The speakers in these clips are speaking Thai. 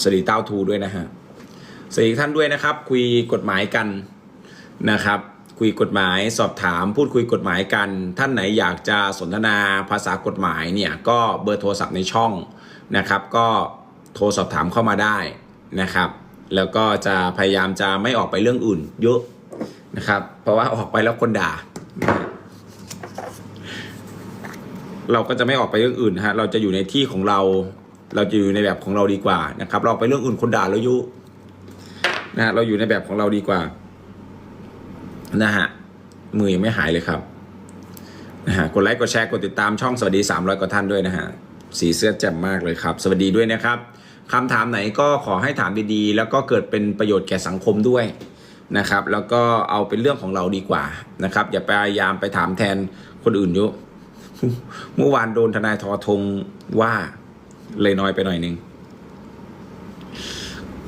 สวัสดีเต้าทูด้วยนะฮะสวัสดีท่านด้วยนะครับ คุยกฎหมายกันนะครับ คุยกฎหมายสอบถาม พูดคุยกฎหมายกัน ท่านไหนอยากจะสนทนาภาษากฎหมายเนี่ยก็เบอร์โทรศัพท์ในช่องนะครับ ก็โทรสอบถามเข้ามาได้นะครับ แล้วก็จะพยายามจะไม่ออกไปเรื่องอื่น เยอะนะครับ เพราะว่าออกไปแล้วคนด่า เราก็จะไม่ออกไปเรื่องอื่นฮะเราจะอยู่ในที่ของเรา เราจะอยู่ในแบบของเราดีกว่านะครับเราไปเรื่องอื่นคนด่าเรายุนะฮะเราอยู่ในแบบของเราดีกว่า นะฮะมือยังไม่หายเลยครับนะฮะกดไลค์กดแชร์กดติดตามช่องสวัสดี300กว่าท่านด้วยนะฮะสีเสื้อแจ่มมากเลยครับ สวัสดีด้วยนะครับคำถามไหนก็ขอให้ถามดีๆ แล้วก็เกิดเป็นประโยชน์แก่สังคมด้วยนะครับ แล้วก็เอาเป็นเรื่องของเราดีกว่านะครับ อย่าพยายามไปถามแทนคนอื่นเยอะเมื่อวานโดนทนายทอทงว่า เลยน้อยไปหน่อยนึง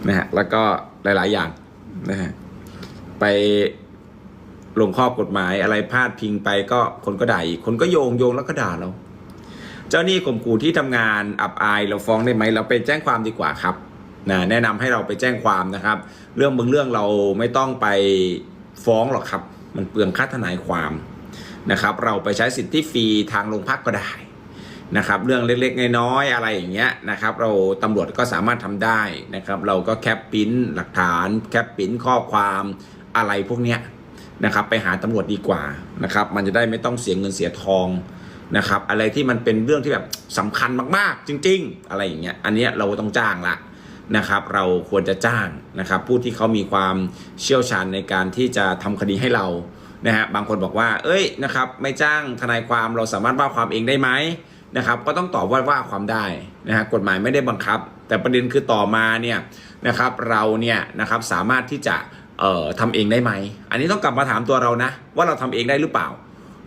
นะฮะแล้วก็หลาย ๆ อย่างนะฮะไปลงข้อกฎหมายอะไรพลาดพิงไปก็คนก็ด่าอีกคนก็โยงโยงแล้วก็ด่าเรา เจ้าหนี้ข่มขู่ที่ทำงานอับอายเราฟ้องได้ไหมเราไปแจ้งความดีกว่าครับนะแนะนำให้เราไปแจ้งความนะครับ เรื่องบางเรื่องเราไม่ต้องไปฟ้องหรอกครับ มันเปลืองค่าทนายความนะครับ เราไปใช้สิทธิฟรีทางโรงพักก็ได้ นะครับเรื่องเล็กๆน้อยๆอะไรอย่างเงี้ยนะครับเราตำรวจก็สามารถทำได้นะครับเราก็แคปปิ้นหลักฐานแคปปิ้นข้อความอะไรพวกเนี้ยนะครับไปหาตำรวจดีกว่านะครับมันจะได้ไม่ต้องเสียเงินเสียทองนะครับอะไรที่มันเป็นเรื่องที่แบบสำคัญมากๆ จริง ๆ อะไรอย่างเงี้ยอันเนี้ยเราต้องจ้างละนะครับเราควรจะจ้างนะครับผู้ที่เขามีความเชี่ยวชาญในการที่จะทำคดีให้เรานะฮะบางคนบอกว่า เอ้ยนะครับไม่จ้างทนายความเราสามารถว่าความเองได้ไหม นะครับก็ต้องตอบว่าว่าความได้นะฮะกฎหมายไม่ได้บังคับ แต่ประเด็นคือต่อมาเนี่ยนะครับเราเนี่ยนะครับสามารถที่จะเอ่อทำเองได้ไหม อันนี้ต้องกลับมาถามตัวเรานะ ว่าเราทำเองได้หรือเปล่า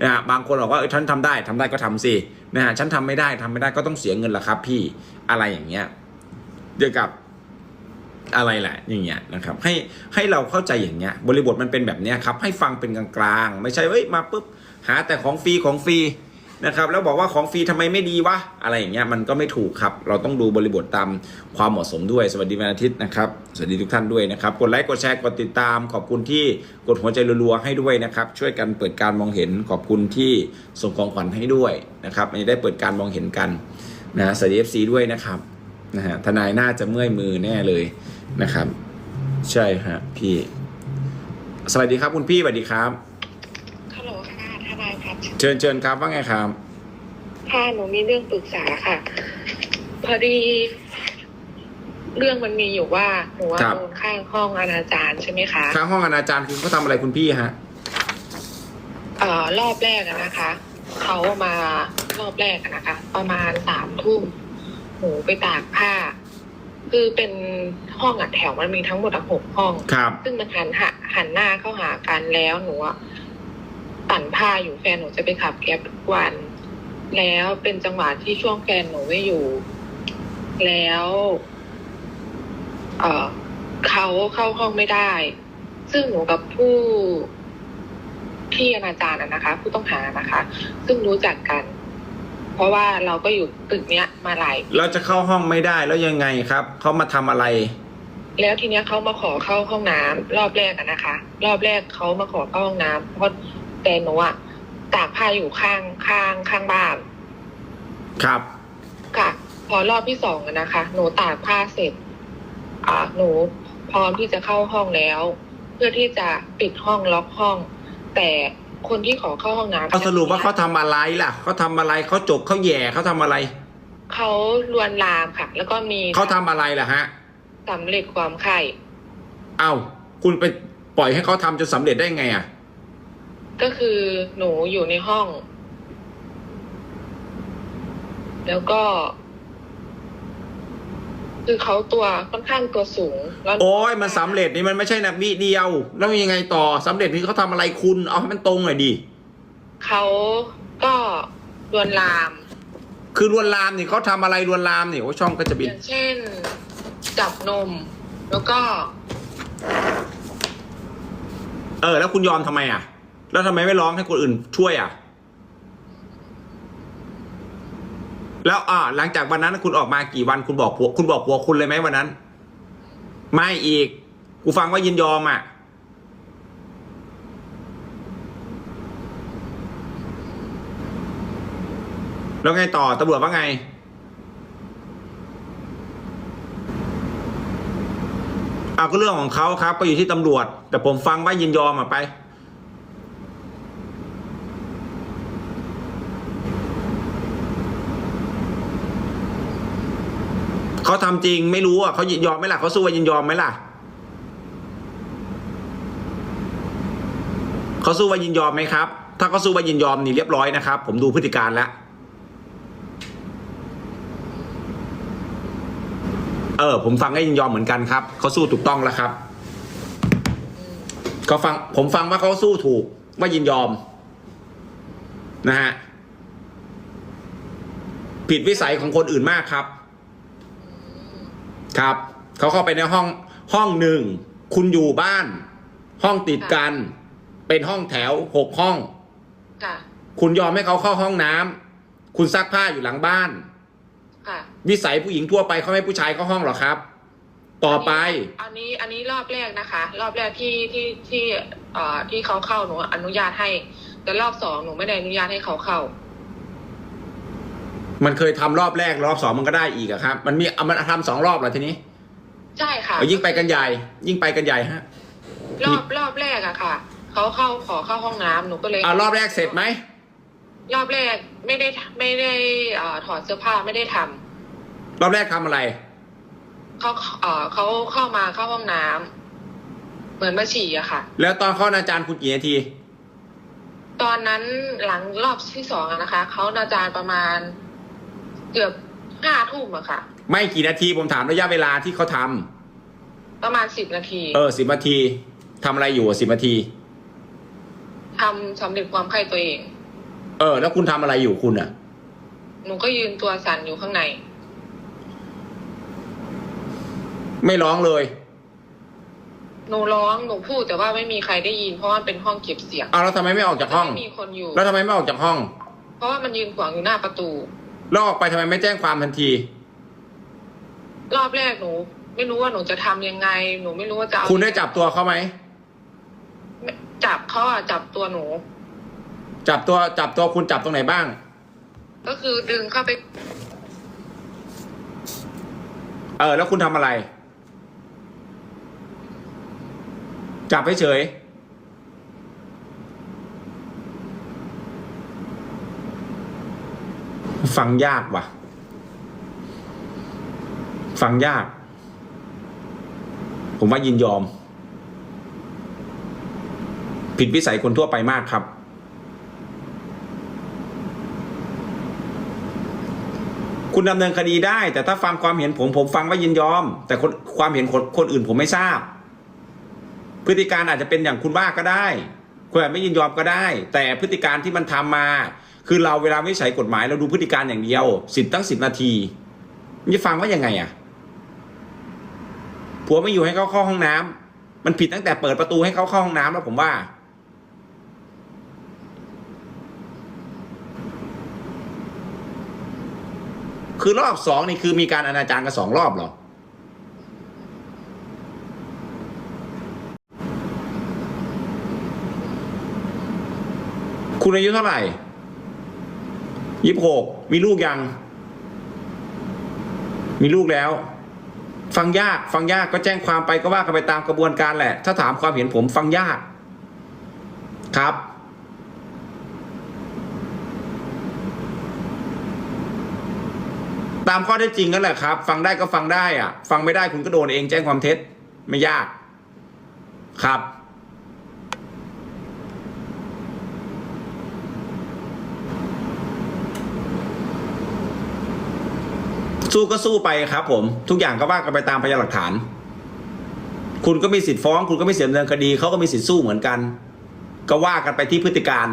นะฮะบางคนบอกว่าเอ้ยฉันทำได้ทำได้ก็ทำสินะฮะฉันทำไม่ได้ทำไม่ได้ก็ต้องเสียเงินละครับ พี่อะไรอย่างเงี้ยเดียวกับอะไรแหละอย่างเงี้ยนะครับให้ให้เราเข้าใจอย่างเงี้ยบริบทมันเป็นแบบเนี้ยครับให้ฟังเป็นกลางๆ ไม่ใช่เอ้ยมาปุ๊บหาแต่ของฟรีของฟรี นะครับแล้วบอกว่าของฟรีทำไมไม่ดีวะอะไรอย่างเงี้ยมันก็ไม่ถูกครับ เราต้องดูบริบทตามความเหมาะสมด้วย สวัสดีวันอาทิตย์นะครับ สวัสดีทุกท่านด้วยนะครับ กดไลค์กดแชร์กดติดตาม ขอบคุณที่กดหัวใจรัวๆให้ด้วยนะครับ ช่วยกันเปิดการมองเห็นขอบคุณที่ส่งของขวัญให้ด้วยนะครับมันจะได้เปิดการมองเห็นกันนะสวัสดีเอฟซีด้วยนะครับนะฮะทนายน่าจะเมื่อยมือแน่เลยนะครับ ใช่ฮะพี่ สวัสดีครับคุณพี่สวัสดีครับ ฮัลโหลค่ะทนายครับ เชิญเชิญครับว่าไงครับค่ะหนูมีเรื่องปรึกษาค่ะ พอดีเรื่องมันมีอยู่ว่าหนูว่าครับโดนข้างห้องอนาจารใช่ไหมคะข้างห้องอนาจารคือเขาทำอะไรคุณพี่ฮะเอ่อรอบแรกอะนะคะเขามารอบแรกอะนะคะ ประมาณสามทุ่มหนูไปตากผ้า คือเป็นห้องอัดแถวมันมีทั้งหมดอะหกห้องครับซึ่งมันหันหะหันหน้าเข้าหากันแล้วหนูอะ ปั่นผ้าอยู่แฟนหนูจะไปขับแก๊บทุกวัน แล้วเป็นจังหวะที่ช่วงแฟนหนูไม่อยู่ แล้ว เออเขาเข้าห้องไม่ได้ ซึ่งหนูกับผู้ที่อนาจารอะนะคะ ผู้ต้องหานะคะ ซึ่งรู้จักกัน เพราะว่าเราก็อยู่ตึกเนี้ยมาหลายเราจะเข้าห้องไม่ได้แล้วยังไงครับเขามาทำอะไร แล้วทีเนี้ยเขามาขอเข้าห้องน้ำรอบแรกอะนะคะ รอบแรกเขามาขอเข้าห้องน้ำเพราะ แต่หนูอะตากผ้าอยู่ข้างข้างข้างบ้านครับ ค่ะ พอรอบที่สองอะนะคะ หนูตากผ้าเสร็จ อ่าหนูพร้อมที่จะเข้าห้องแล้ว เพื่อที่จะปิดห้องล็อกห้อง แต่คนที่ขอเข้าห้องน้ำเขาสรุปว่าเขาทำอะไรล่ะเขาทำอะไรเขาจกเขาแหย่เขาทำอะไรเขาลวนลามค่ะ แล้วก็มีเขาทำอะไรล่ะฮะสำเร็จความไข่เอ้าคุณไปปล่อยให้เขาทำจนสำเร็จได้ไงอะ ก็คือหนูอยู่ในห้อง แล้วก็ คือเขาตัวค่อนข้างตัวสูงแล้วโอ้ยมันสำเร็จนี่มันไม่ใช่นะวิเดียว แล้วยังไงต่อสำเร็จนี่เขาทำอะไรคุณเอาให้มันตรงหน่อยดิเขาก็ลวนลาม คือลวนลามนี่เขาทำอะไรลวนลามนี่โอ้ยช่องก็จะอบินย่างเช่น จับนม แล้วก็ เออ แล้วคุณยอมทำไมอะ แล้วทำไมไม่ร้องให้คนอื่นช่วยอะ แล้วอ่าหลังจากวันนั้นคุณออกมากี่วันคุณบอกผัวคุณบอกผัวคุณเลยไหมวันนั้น ไม่อีก กูฟังว่ายินยอมอะ แล้วไงต่อตำรวจว่าไงเอาก็เรื่องของเขาครับก็อยู่ที่ตำรวจ แต่ผมฟังว่ายินยอมอะไป เขาทำจริงไม่รู้อะเขายินยอมไหมล่ะเขาสู้ว่ายินยอมไหมล่ะเขาสู้ว่ายินยอมไหมครับ ถ้าเขาสู้ว่ายินยอมนี่เรียบร้อยนะครับ ผมดูพฤติการแล้วเออผมฟังก็ยินยอมเหมือนกันครับเขาสู้ถูกต้องแล้วครับเขาฟังผมฟังว่าเขาสู้ถูกว่ายินยอมนะฮะผิดวิสัยของคนอื่นมากครับ ครับเขาเข้าไปในห้องห้องหนึ่งคุณอยู่บ้าน ห้องติดกัน เป็นห้องแถวหกห้อง ค่ะ คุณยอมให้เขาเข้าห้องน้ำคุณซักผ้าอยู่หลังบ้าน ค่ะวิสัยผู้หญิงทั่วไปเขาไม่ให้ผู้ชายเข้าห้องหรอครับ ต่อไป อันนี้อันนี้รอบแรกนะคะ รอบแรกที่ที่ที่เอ่อที่เขาเข้าหนูอนุญาตให้ แต่รอบสองหนูไม่ได้อนุญาตให้เขาเข้า มันเคยทำรอบแรกรอบสองมันก็ได้อีกอะครับ มันมีเอามันทำสองรอบเหรอทีนี้ ใช่ค่ะเอายิ่งไปกันใหญ่ ยิ่งไปกันใหญ่ฮะ รอบรอบแรกอะค่ะเขาเข้าขอเข้าห้องน้ำหนูก็เลยอ่ารอบแรกเสร็จไหมรอบแรกไม่ได้ไม่ได้เอ่อถอดเสื้อผ้าไม่ได้ทำรอบแรกทำอะไรเขาเอ่อเขาเข้ามาเข้าห้องน้ำเหมือนมาฉี่อะค่ะ แล้วตอนเข้าอนาจารย์คุณกี่นาทีตอนนั้นหลังรอบที่สองอะนะคะเขานาจารประมาณ เกือบห้าทุ่มอะค่ะ ไม่กี่นาทีผมถามระยะเวลาที่เขาทำประมาณสิบนาทีเออสิบนาทีทำอะไรอยู่สิบนาที ทำสำเร็จความไข้ตัวเอง เออ แล้วคุณทำอะไรอยู่คุณอะ หนูก็ยืนตัวสั่นอยู่ข้างใน ไม่ร้องเลย หนูร้องหนูพูดแต่ว่าไม่มีใครได้ยิน เพราะว่ามันเป็นห้องเก็บเสียงเอาแล้วทำไมไม่ออกจากห้อง ไม่มีคนอยู่ แล้วทำไมไม่ออกจากห้อง เพราะว่ามันยืนขวางอยู่หน้าประตู แล้วออกไปทำไมไม่แจ้งความทันที รอบแรกหนู ไม่รู้ว่าหนูจะทำยังไง หนูไม่รู้ว่าจะเอาคุณได้จับตัวเขาไหม จับเขาอะจับตัวหนู จับตัวจับตัวคุณจับตรงไหนบ้าง ก็คือดึงเข้าไป เออ แล้วคุณทำอะไร จับเฉยๆ ฟังยากว่ะ ฟังยาก ผมว่ายินยอม ผิดวิสัยคนทั่วไปมากครับ คุณดำเนินคดีได้ แต่ถ้าฟังความเห็นผมผมฟังว่ายินยอม แต่คนความเห็นคนคนอื่นผมไม่ทราบ พฤติการอาจจะเป็นอย่างคุณว่าก็ได้คุณอาจไม่ยินยอมก็ได้ แต่พฤติการที่มันทำมา คือเราเวลาไม่ใช้กฎหมายเราดูพฤติการอย่างเดียวสิบตั้งสิบนาทีมันจะฟังว่ายังไงอะผัวไม่อยู่ให้เขาเข้าห้องน้ำมันผิดตั้งแต่เปิดประตูให้เขาเข้าห้องน้ำแล้วผมว่า คือรอบสองนี่คือมีการอนาจารกันสองรอบเหรอคุณอายุเท่าไหร่ ยี่สิบหกมีลูกยัง มีลูกแล้ว ฟังยาก ฟังยากก็แจ้งความไปก็ว่ากันไปตามกระบวนการแหละ ถ้าถามความเห็นผมฟังยาก ครับตามข้อเท็จจริงนั่นแหละครับ ฟังได้ก็ฟังได้อะฟังไม่ได้คุณก็โดนเองแจ้งความเท็จ ไม่ยาก ครับ สู้ก็สู้ไปครับ ผม ทุกอย่างก็ว่ากันไปตามพยานหลักฐาน คุณก็มีสิทธิ์ฟ้อง คุณก็มีสิทธิ์ดำเนินคดีเขาก็มีสิทธิ์สู้เหมือนกัน ก็ว่ากันไปที่พฤติการ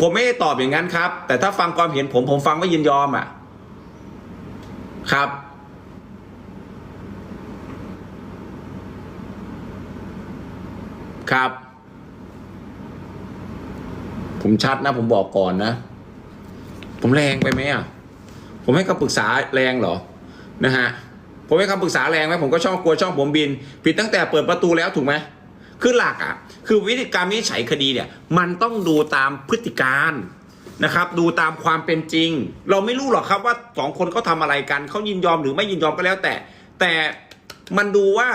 ผมไม่ได้ตอบอย่างนั้นครับ แต่ถ้าฟังความเห็นผมผมฟังว่ยินยอมอะ ครับ ครับ ผมชัดนะ ผมบอกก่อนนะ ผมแรงไปไหมอะผมให้คำปรึกษาแรงเหรอนะฮะผมให้คำปรึกษาแรงไหมผมก็ช่องกลัวช่องผมบิน ผิดตั้งแต่เปิดประตูแล้วถูกไหมคือหลักอะ คือวิธีการวินิจฉัยคดีเนี่ย มันต้องดูตามพฤติการนะครับ ดูตามความเป็นจริง เราไม่รู้หรอกครับว่าสองคนเขาทำอะไรกันเขายินยอมหรือไม่ยินยอมก็แล้วแต่ แต่มันดูว่า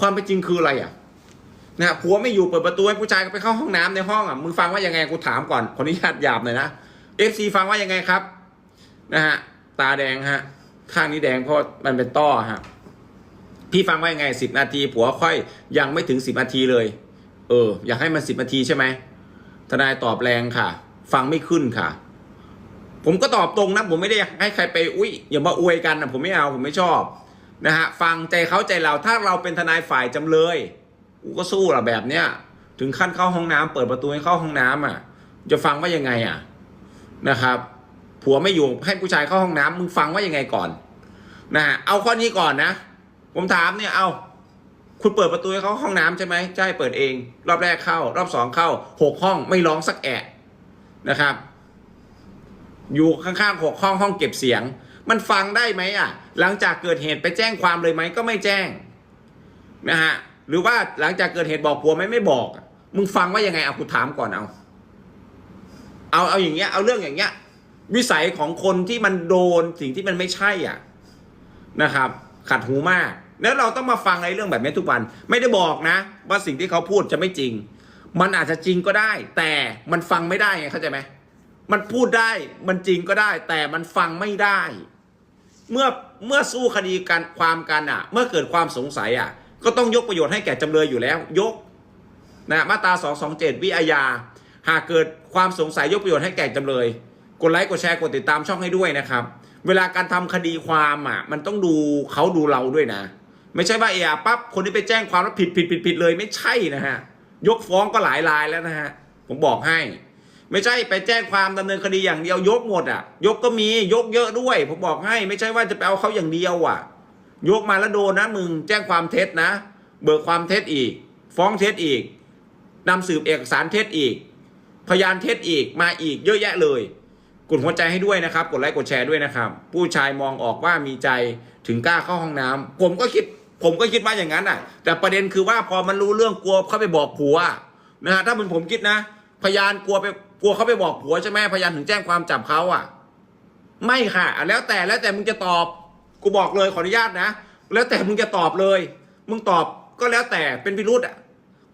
ความเป็นจริงคืออะไรอะนะฮะผัวไม่อยู่เปิดประตูให้ผู้ชายไปเข้าห้องน้ำในห้องอะมึงฟังว่ายังไงกูถามก่อนขออนุญาตหยาบหน่อยนะ เอฟซีฟังว่ายังไงครับ นะฮะ ตาแดงฮะ ข้างนี้แดงเพราะมันเป็นต้อฮะ พี่ฟังว่ายังไงสิบนาที ผัวค่อยยังไม่ถึงสิบนาทีเลย เออ อยากให้มันสิบนาทีใช่ไหมทนายตอบแรงค่ะ ฟังไม่ขึ้นค่ะ ผมก็ตอบตรงนะ ผมไม่ได้ให้ใครไป อุ้ยอย่ามาอวยกันนะผมไม่เอาผมไม่ชอบ นะฮะ ฟังใจเขาใจเราถ้าเราเป็นทนายฝ่ายจำเลยกูก็สู้ละแบบเนี้ยถึงขั้นเข้าห้องน้ำเปิดประตูให้เข้าห้องน้ำอะ จะฟังว่ายังไงอะ นะครับ ผัวไม่อยู่ให้ผู้ชายเข้าห้องน้ำมึงฟังว่ายังไงก่อนนะฮะเอาข้อนี้ก่อนนะ ผมถามเนี่ยเอาคุณเปิดประตูให้เขาห้องน้ำใช่ไหมใช่เปิดเอง รอบแรกเข้า รอบสองเข้าหกห้องไม่ร้องสักแอะนะครับ อยู่ข้างๆหกห้องห้องเก็บเสียง มันฟังได้ไหมอะ หลังจากเกิดเหตุไปแจ้งความเลยไหมก็ไม่แจ้งนะฮะหรือว่าหลังจากเกิดเหตุบอกผัวไหมไม่บอก มึงฟังว่ายังไงเอากูถามก่อนเอา เอาเอาอย่างเงี้ยเอาเรื่องอย่างเงี้ย วิสัยของคนที่มันโดนสิ่งที่มันไม่ใช่อะนะครับ ขัดหูมากแล้วเราต้องมาฟังในเรื่องแบบนี้ทุกวัน ไม่ได้บอกนะ ว่าสิ่งที่เขาพูดจะไม่จริง มันอาจจะจริงก็ได้ แต่มันฟังไม่ได้ไงเข้าใจไหมมันพูดได้มันจริงก็ได้ แต่มันฟังไม่ได้ เมื่อเมื่อสู้คดีกันความกันอะ เมื่อเกิดความสงสัยอะ ก็ต้องยกประโยชน์ให้แก่จำเลยอยู่แล้ว ยกนะมาตรา227 วิอาญา หากเกิดความสงสัยยกประโยชน์ให้แก่จำเลย กดไลค์กดแชร์กดติดตามช่องให้ด้วยนะครับ เวลาการทำคดีความอะ มันต้องดูเขาดูเราด้วยนะ ไม่ใช่ว่าเออปั๊บคนที่ไปแจ้งความแล้วผิดผิดผิดผิดเลยไม่ใช่นะฮะยกฟ้องก็หลายรายแล้วนะฮะผมบอกให้ ไม่ใช่ไปแจ้งความดำเนินคดีอย่างเดียวยกหมดอะ ยกก็มียกเยอะด้วย ผมบอกให้ ไม่ใช่ว่าจะไปเอาเขาอย่างเดียวอะ ยกมาแล้วโดนนะมึงแจ้งความเท็จนะ เบิกความเท็จอีก ฟ้องเท็จอีกนำสืบเอกสารเท็จอีก พยานเท็จอีกมาอีกเยอะแยะเลย กดหัวใจให้ด้วยนะครับ กดไลค์กดแชร์ด้วยนะครับ ผู้ชายมองออกว่ามีใจถึงกล้าเข้าห้องน้ำผมก็คิดผมก็คิดว่าอย่างนั้นอะ แต่ประเด็นคือว่าพอมันรู้เรื่องกลัวเข้าไปบอกผัวนะฮะถ้าเป็นผมคิดนะ พยานกลัวไปกลัวเขาไปบอกผัวใช่ไหมพยานถึงแจ้งความจับเขาอะ ไม่ค่ะอะแล้วแต่แล้วแต่มึงจะตอบกูบอกเลยขออนุญาตนะ แล้วแต่มึงจะตอบเลย มึงตอบก็แล้วแต่เป็นพิรุษอะ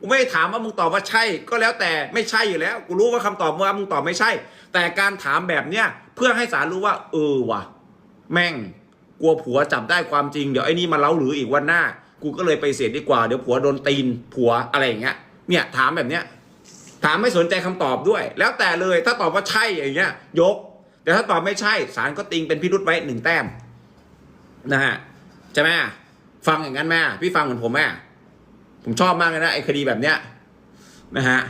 กูไม่ถามว่ามึงตอบว่าใช่ ก็แล้วแต่ไม่ใช่อยู่แล้ว กูรู้ว่าคำตอบว่ามึงตอบไม่ใช่ แต่การถามแบบเนี้ยเพื่อให้ศาลรู้ว่า เออวะแม่งกลัวผัวจับได้ความจริงเดี๋ยวไอ้นี่มาเล้าหรืออีกวันหน้า กูก็เลยไปเสียดีกว่าเดี๋ยวผัวโดนตีนผัวอะไรอย่างเงี้ย เนี่ยถามแบบเนี้ยถามไม่สนใจคำตอบด้วย แล้วแต่เลยถ้าตอบว่าใช่อย่างเงี้ย ยก แต่ถ้าตอบไม่ใช่ศาลก็ติงเป็นพิรุษไว้หนึ่งแต้มนะฮะใช่ไหมฟังอย่างนั้นแม่พี่ฟังเหมือนผมแม่ ผมชอบมากเลยนะไอ้คดีแบบเนี้ยนะฮะ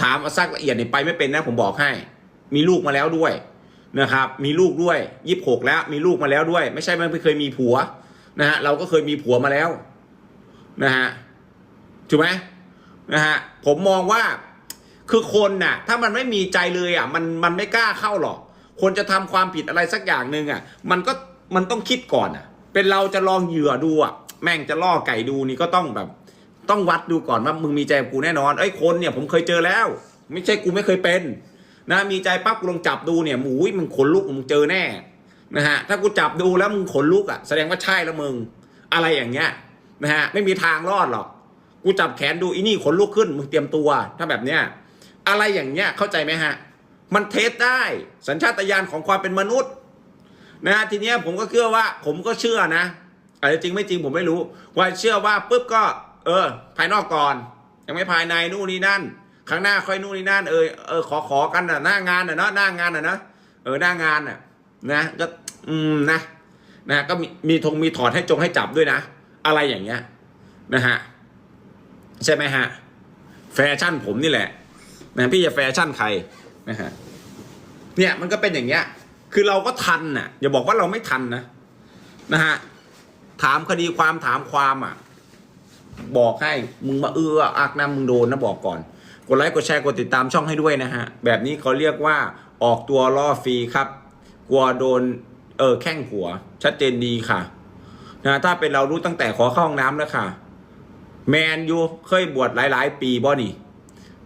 ถามเอาซักละเอียดเนี่ยไปไม่เป็นนะ ผมบอกให้ มีลูกมาแล้วด้วยนะครับ มีลูกด้วยยี่สิบหกแล้ว มีลูกมาแล้วด้วย ไม่ใช่ไม่เคยมีผัวนะฮะเราก็เคยมีผัวมาแล้วนะฮะถูกไหมนะฮะผมมองว่าคือคนน่ะ ถ้ามันไม่มีใจเลยอะ มันมันไม่กล้าเข้าหรอก คนจะทำความผิดอะไรสักอย่างหนึ่งอะ มันก็มันต้องคิดก่อนอะ เป็นเราจะลองเหยื่อดูอะ แม่งจะล่อไก่ดูนี่ก็ต้องแบบ ต้องวัดดูก่อนว่ามึงมีใจกับกูแน่นอนเอ้คนเนี่ยผมเคยเจอแล้ว ไม่ใช่กูไม่เคยเป็น นะมีใจปั๊บกูลองจับดูเนี่ยหมูยมึงขนลุกมึงเจอแน่นะฮะถ้ากูจับดูแล้วมึงขนลุกอะแสดงว่าใช่แล้วมึงอะไรอย่างเงี้ยนะฮะไม่มีทางรอดหรอก กูจับแขนดูอีนี่ขนลุกขึ้นมึงเตรียมตัว ถ้าแบบเนี้ยอะไรอย่างเงี้ยเข้าใจไหมฮะ มันเทสได้สัญชาตญาณของความเป็นมนุษย์นะฮะทีเนี้ยผมก็เชื่อว่า ผมก็เชื่อนะอาจจะจริงไม่จริงผมไม่รู้ว่าเชื่อว่าปุ๊บก็ เออ ภายนอกก่อน ยังไม่ภายในนู่นนี่นั่นข้างหน้าค่อยนู่นนี่นั่นเออเออขอขอกันน่ะหน้างานน่ะเนาะหน้างานน่ะเนาะเออหน้างานน่ะ นะก็อืมนะนะก็มีมีธงมีถอดให้จงให้จับด้วยนะ อะไรอย่างเงี้ย นะฮะใช่ไหมฮะ แฟชั่นผมนี่แหละนะพี่จะแฟชั่นใครนะฮะเนี่ยมันก็เป็นอย่างเงี้ย คือเราก็ทันน่ะอย่าบอกว่าเราไม่ทันนะนะฮะถามคดีความถามความอะ บอกให้มึงมาเอื้ออักนะมึงโดนนะบอกก่อน กดไลค์กดแชร์กดติดตามช่องให้ด้วยนะฮะ แบบนี้เขาเรียกว่าออกตัวล่อฟรีครับ กลัวโดนเออแข้งผัว ชัดเจนดีค่ะนะถ้าเป็นเรารู้ตั้งแต่ขอเข้าห้องน้ำแล้วค่ะ แมนยูเคยบวชหลาย ๆ ปีบ่นี่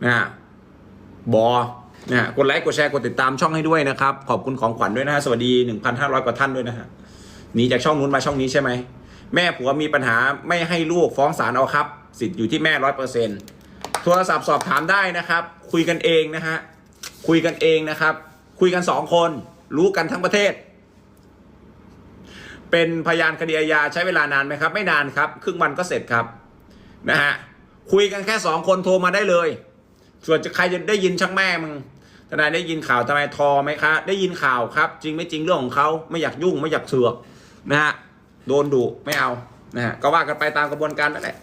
นะฮะบอนะฮะกดไลค์กดแชร์กดติดตามช่องให้ด้วยนะครับ ขอบคุณของขวัญด้วยนะฮะ สวัสดี 1,500 กว่าท่านด้วยนะฮะหนีจากช่องนู้นมาช่องนี้ใช่ไหม แม่ผัวมีปัญหาไม่ให้ลูกฟ้องศาลเอาครับ สิทธิ์อยู่ที่แม่ร้อยเปอร์เซ็นโทรศัพท์สอบถามได้นะครับ คุยกันเองนะฮะคุยกันเองนะครับ คุยกันสองคน รู้กันทั้งประเทศ เป็นพยานคดีอาญาใช้เวลานานไหมครับ ไม่นานครับ ครึ่งวันก็เสร็จครับนะฮะคุยกันแค่สองคนโทรมาได้เลย ส่วนจะใครจะได้ยินช่างแม่มึงทนายได้ยินข่าวทนายทอไหมคะ ได้ยินข่าวครับ จริงไม่จริงเรื่องของเขาไม่อยากยุ่งไม่อยากเสือกนะฮะ โดนดุไม่เอานะฮะก็ว่ากันไปตามกระบวนการนั่นแหละ